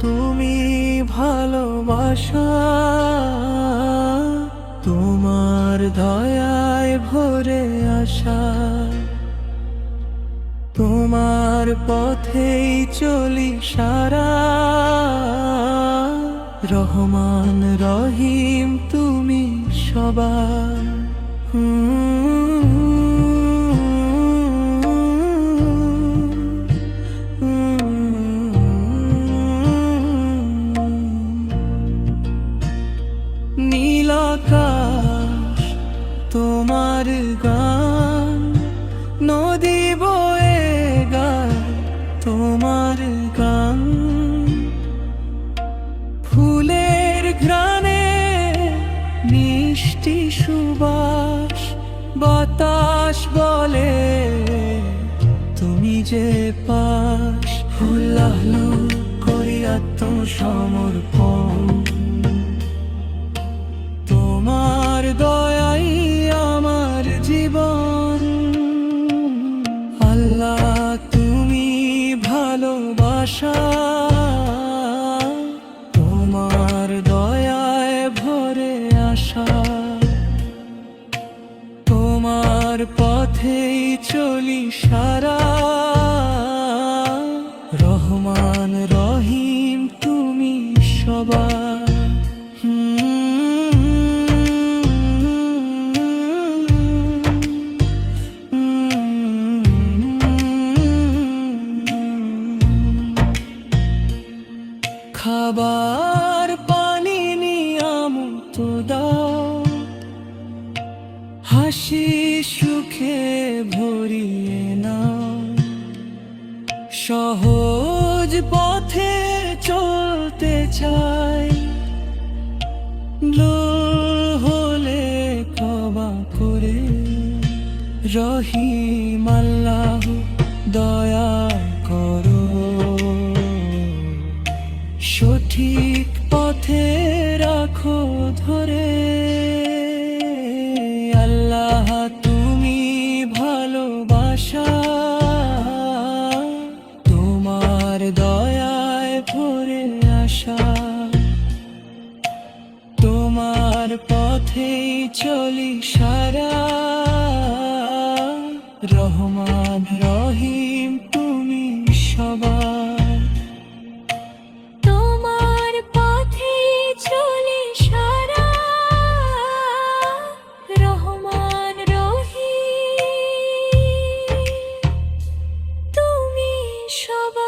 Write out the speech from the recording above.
তুমি ভালোবাসা। তোমার দয়ায় ভরে আসা। তোমার পথেই চলি সারা। রহমান রহিম তুমি সবার নীলাকাশ তোমার গান, নদী বয়ে গান তোমার গান। ফুলের ঘ্রাণে মিষ্টি সুবাস, বাতাস বলে তুমি যে পাশ হুল্লাহলু করি আত্মসমর্পণ তোমার তোমার পথেই চলি সারা। রহমান রহিম তুমি সবার। খাবার হাসি সুখে ভরিয়ে নাও। সহজ পথে চলতে চাই। হলে ক্ষমা করে রহিম আল্লাহ দয়া করো। সঠিক পথে রাখো ধরে তোমার পথেই চলি সারা। রহমান, রহিম, তুমি সবার। তোমার পথে চলি সারা। রহমান, রহিম, তুমি সবার।